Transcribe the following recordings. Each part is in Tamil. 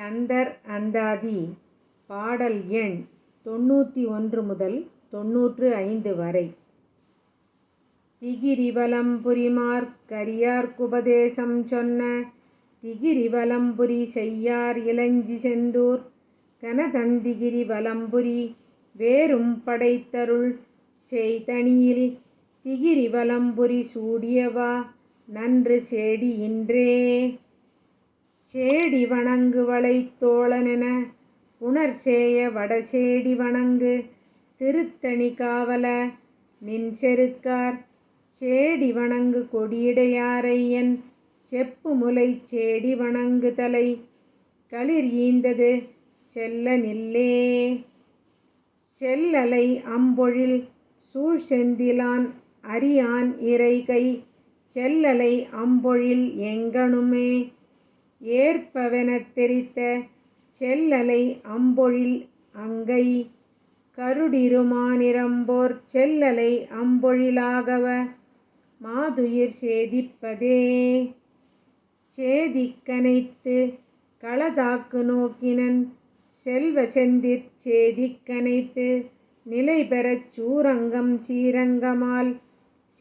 கந்தர் அந்தாதி. பாடல் எண் தொண்ணூற்றி ஒன்று முதல் தொண்ணூற்று ஐந்து வரை. திகிரிவலம்புரிமார் கரியார்க்குபதேசம் சொன்ன திகிரிவலம்புரி செய்யார் இளஞ்சி செந்தூர். கனதந்திகிரி வலம்புரி வேறும் படைத்தருள் செய்தனியில் திகிரிவலம்புரி சூடியவா. நன்று செடி இன்றே. சேடி வணங்கு வளைத்தோழனென புணர்ச்சேய வடசேடி வணங்கு திருத்தணி காவல நின் செருக்கார் சேடி வணங்கு கொடியிடையாரையன் செப்பு முலை சேடி வணங்கு தலை களிர் ஈந்தது செல்ல நில்லே. செல்லலை அம்பொழில் சூழ்செந்திலான் அரியான் இறைகை செல்லலை அம்பொழில் எங்கணுமே. ஏற்பவெனத் தெரித்த செல்லலை அம்பொழில் அங்கை. கருடிருமானிரம்போர் செல்லலை அம்பொழிலாகவ மாதுயிர் சேதிப்பதே. சேதிக்கனைத்து களதாக்கு நோக்கினன் செல்வ செந்திற் சேதிக்கனைத்து நிலை பெறச் சூரங்கம் சீரங்கமால்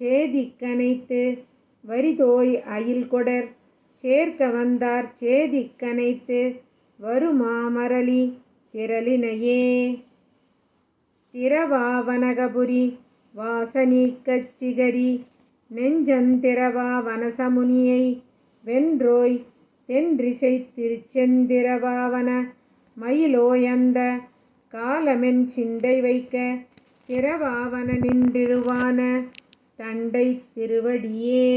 சேதிக்கனைத்து வரிதோய் அயில் கொடர் சேர்க்க வந்தார் சேதிக்கனைத்து வருமாமரளி திரளினையே. திரவாவனகபுரி வாசனீக்கச் சிகரி நெஞ்சந்திரவா வனசமுனியை வென்றோய் தென்றிசை திருச்செந்திரவாவன மயிலோயந்த காலமென் சிந்தை வைக்க திரவாவன நின்றிருவான தண்டை திருவடியே.